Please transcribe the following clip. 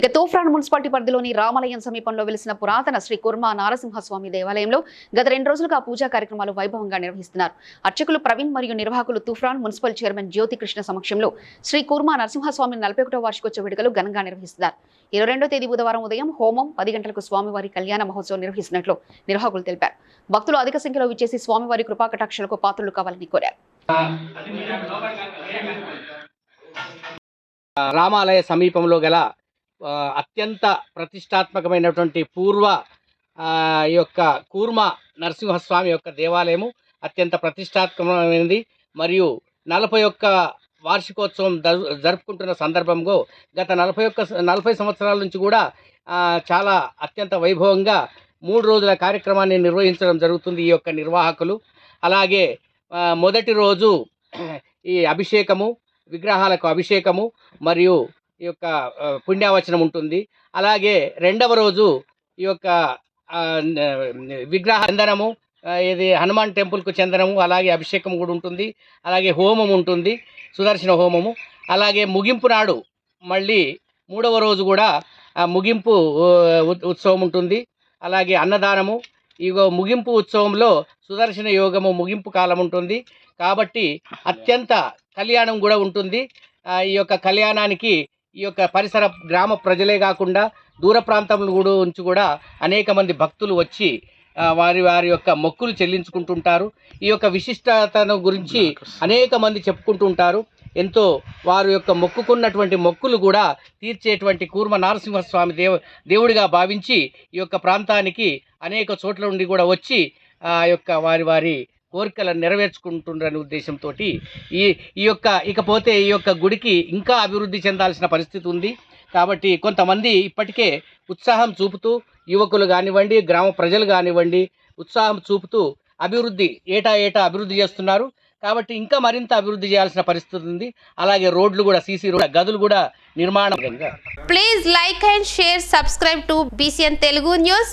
ఇక తోఫ్రాన్ మున్సిపాలిటీ పరిధిలోని రామాలయం సమీపంలో వెలిసిన పురాతన శ్రీ కుర్మా నారసింహస్వామి దేవాలయంలో గత రెండు రోజులుగా పూజా కార్యక్రమాలు వైభవంగా నిర్వహిస్తున్నారు. అర్చకులు ప్రవీణ్ మరియు నిర్వాహకులు తుఫ్రాన్ మున్సిపల్ చైర్మన్ జ్యోతి కృష్ణ సమక్షంలో శ్రీ కుర్మా నరసింహస్వామి నలభై ఒకటో వార్షికోత్సవ వేడుకలు ఘనంగా నిర్వహిస్తున్నారు. ఇరవై రెండో తేదీ బుధవారం ఉదయం హోమం పది గంటలకు స్వామివారి కళ్యాణ మహోత్సవం నిర్వహిస్తున్నట్లు నిర్వాహకులు తెలిపారు. భక్తులు అధిక సంఖ్యలో విచ్చేసి స్వామివారి కృపాకటాక్షలకు పాత్రలు కావాలని కోరారు. రామాలయ సమీపంలో గల అత్యంత ప్రతిష్టాత్మకమైనటువంటి పూర్వ ఈ యొక్క కూర్మ నరసింహస్వామి యొక్క దేవాలయము అత్యంత ప్రతిష్టాత్మకమైనది. మరియు నలభై ఒక్క వార్షికోత్సవం జరుపుకుంటున్న సందర్భంలో గత నలభై ఒక్క నలభై సంవత్సరాల నుంచి కూడా చాలా అత్యంత వైభవంగా మూడు రోజుల కార్యక్రమాన్ని నిర్వహించడం జరుగుతుంది ఈ యొక్క నిర్వాహకులు. అలాగే మొదటి రోజు ఈ అభిషేకము విగ్రహాలకు అభిషేకము మరియు ఈ యొక్క పుణ్యావచనం ఉంటుంది. అలాగే రెండవ రోజు ఈ యొక్క విగ్రహ చందనము ఇది హనుమాన్ టెంపుల్కు చందనము అలాగే అభిషేకం కూడా ఉంటుంది. అలాగే హోమం ఉంటుంది సుదర్శన హోమము. అలాగే ముగింపు నాడు మళ్ళీ మూడవ రోజు కూడా ముగింపు ఉత్సవం ఉంటుంది. అలాగే అన్నదానము. ఇగో ముగింపు ఉత్సవంలో సుదర్శన యోగము ముగింపు కాలం ఉంటుంది. కాబట్టి అత్యంత కళ్యాణం కూడా ఉంటుంది. ఈ యొక్క కళ్యాణానికి ఈ యొక్క పరిసర గ్రామ ప్రజలే కాకుండా దూర ప్రాంతంలో కూడా నుంచి కూడా అనేక మంది భక్తులు వచ్చి వారి వారి యొక్క మొక్కులు చెల్లించుకుంటుంటారు. ఈ యొక్క విశిష్టతను గురించి అనేక మంది చెప్పుకుంటుంటారు. ఎంతో వారి యొక్క మొక్కుకున్నటువంటి మొక్కులు కూడా తీర్చేటువంటి కూర్మ నరసింహస్వామి దేవ దేవుడిగా భావించి ఈ యొక్క ప్రాంతానికి అనేక చోట్ల నుండి కూడా వచ్చి ఆ యొక్క వారి వారి కోరికలను నెరవేర్చుకుంటుండ్రనే ఉద్దేశంతో ఈ ఈ యొక్క ఇకపోతే ఈ యొక్క గుడికి ఇంకా అభివృద్ధి చెందాల్సిన పరిస్థితి ఉంది. కాబట్టి కొంతమంది ఇప్పటికే ఉత్సాహం చూపుతూ యువకులు కానివ్వండి గ్రామ ప్రజలు కానివ్వండి ఉత్సాహం చూపుతూ అభివృద్ధి ఏటా ఏటా అభివృద్ధి చేస్తున్నారు. కాబట్టి ఇంకా మరింత అభివృద్ధి చేయాల్సిన పరిస్థితి ఉంది. అలాగే రోడ్లు కూడా సీసీ రోడ్ గదులు కూడా నిర్మాణం. Please like and share subscribe to BCN Telugu news